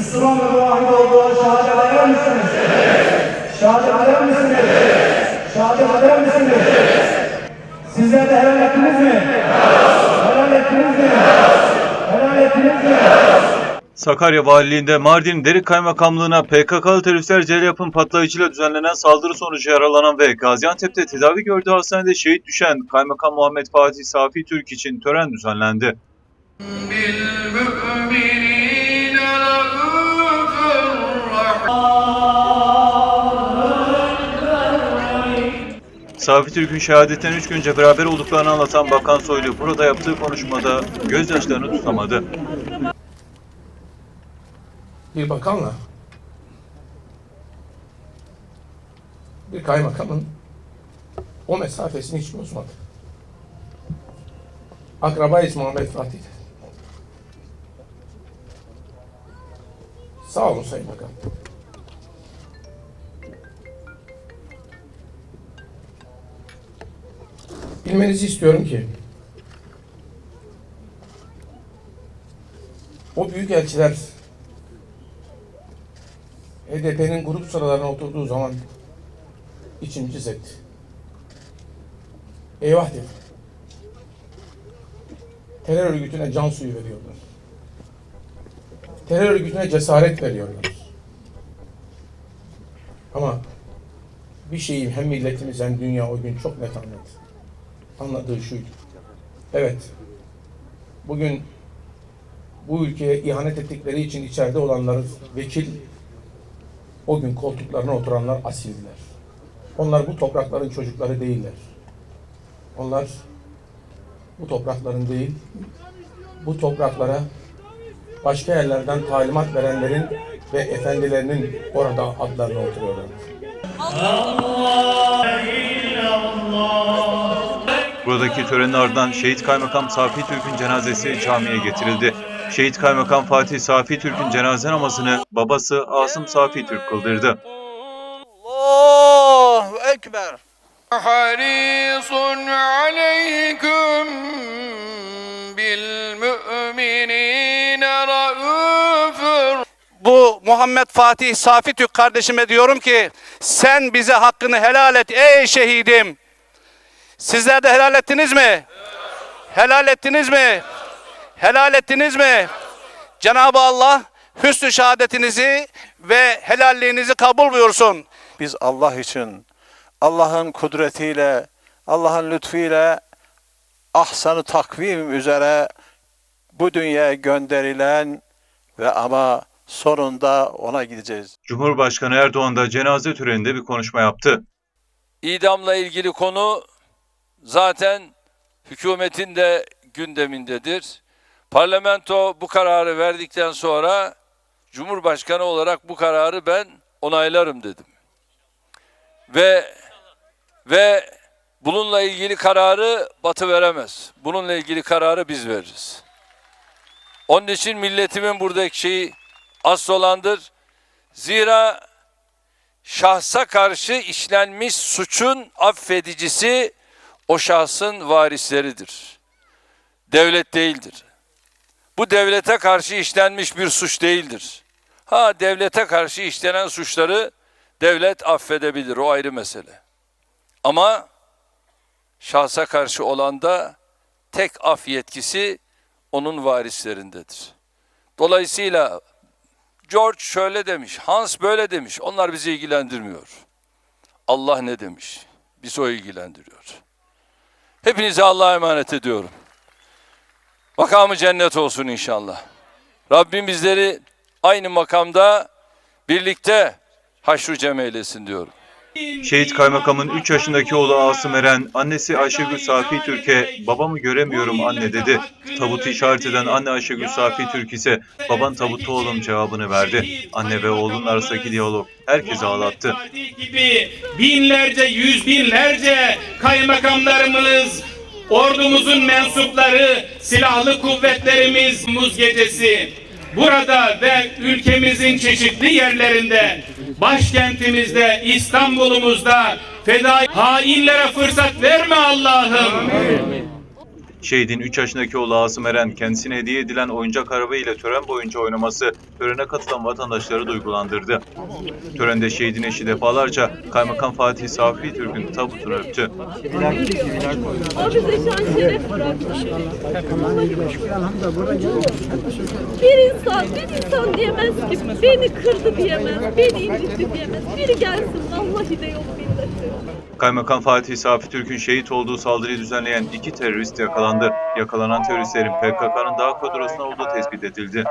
Müslüman ve vahid olduğu şehadet eder misiniz? Evet. Şehadet eder misiniz? Evet. Şehadet eder misiniz? Evet. Sizler de helal ettiniz mi? Helal ettiniz mi? Helal ettiniz mi? Sakarya Valiliğinde Mardin Derik Kaymakamlığı'na PKK'lı teröristler Celyap'ın patlayıcıyla düzenlenen saldırı sonucu yaralanan ve Gaziantep'te tedavi gördüğü hastanede şehit düşen Kaymakam Muhammed Fatih Safi Türk için tören düzenlendi. Bil Safi Türk'ün şehadetinden 3 gün önce beraber olduklarını anlatan Bakan Soylu burada yaptığı konuşmada gözyaşlarını tutamadı. bir bakanla bir kaymakamın o mesafesini hiç bozmadı. Akrabayız Muhammed Fatih. Sağ olun Sayın Bakan. Bilmenizi istiyorum ki o büyük elçiler HDP'nin grup sıralarına oturduğu zaman içim cız etti. Eyvah dedim. Terör örgütüne can suyu veriyorlar. Terör örgütüne cesaret veriyorlar. Ama bir şeyi hem milletimiz hem dünya o gün çok net anladı. Anladığı şuydu. Evet, bugün bu ülkeye ihanet ettikleri için içeride olanların vekil o gün koltuklarına oturanlar asildiler. Onlar bu toprakların çocukları değiller. Onlar bu toprakların değil, bu topraklara başka yerlerden talimat verenlerin ve efendilerinin orada adlarına oturuyorlar. Kadıköy'deki törenin ardından Şehit Kaymakam Safi Türk'ün cenazesi camiye getirildi. Şehit Kaymakam Fatih Safi Türk'ün cenaze namazını babası Asım Safi Türk kıldırdı. Allahu Ekber. Harisun aleyküm bil müminine raufur. Bu Muhammed Fatih Safi Türk kardeşime diyorum ki sen bize hakkını helal et ey şehidim. Sizler de helal ettiniz mi? Helal ettiniz mi? Helal ettiniz mi? Cenab-ı Allah hüsnü şehadetinizi ve helalliğinizi kabul buyursun. biz Allah için Allah'ın kudretiyle, Allah'ın lütfuyla ahsanı takvim üzere bu dünyaya gönderilen ve ama sonunda ona gideceğiz. Cumhurbaşkanı Erdoğan da cenaze töreninde bir konuşma yaptı. İdamla ilgili konu zaten hükümetin de gündemindedir. Parlamento bu kararı verdikten sonra Cumhurbaşkanı olarak bu kararı ben onaylarım dedim. Ve ve bununla ilgili kararı Batı veremez. Bununla ilgili kararı biz veririz. Onun için milletimin buradaki şeyi asıl olandır. Zira şahsa karşı işlenmiş suçun affedicisi o şahsın varisleridir. Devlet değildir. Bu devlete karşı işlenmiş bir suç değildir. Ha devlete karşı işlenen suçları devlet affedebilir o ayrı mesele. Ama şahsa karşı olan da tek af yetkisi onun varislerindedir. Dolayısıyla George şöyle demiş, Hans böyle demiş. Onlar bizi ilgilendirmiyor. Allah ne demiş? Biz o ilgilendiriyor. Hepinize Allah'a emanet ediyorum. Makamı cennet olsun inşallah. Rabbim bizleri aynı makamda birlikte haşru cem eylesin diyorum. Şehit Kaymakam'ın 3 yaşındaki oğlu Asım Eren, annesi Ayşegül Safi Türk'e babamı göremiyorum anne dedi. Tabutu işaret eden anne Ayşegül Safi Türk ise baban tabutta oğlum cevabını verdi. Anne ve oğlun arasındaki diyalog herkesi ağlattı. gibi binlerce, yüz binlerce kaymakamlarımız, ordumuzun mensupları, silahlı kuvvetlerimiz muz gecesi burada ve ülkemizin çeşitli yerlerinde, başkentimizde, İstanbul'umuzda feda hainlere fırsat verme Allah'ım. Şehidin 3 yaşındaki oğlu Asım Eren kendisine hediye edilen oyuncak araba ile tören boyunca oynaması törene katılan vatandaşları duygulandırdı. Törende şehidin eşi defalarca Kaymakam Fatih Safi Türk'ün tabutunu öptü. Bir insan, bir insan diyemez ki beni kırdı diyemez, beni incitti diyemez. Biri gelsin vallahi de yok milleti. Kaymakam Fatih Safi Türk'ün şehit olduğu saldırıyı düzenleyen iki terörist yakalandı. Yakalanan teröristlerin PKK'nın dağ kadrosuna olduğu tespit edildi.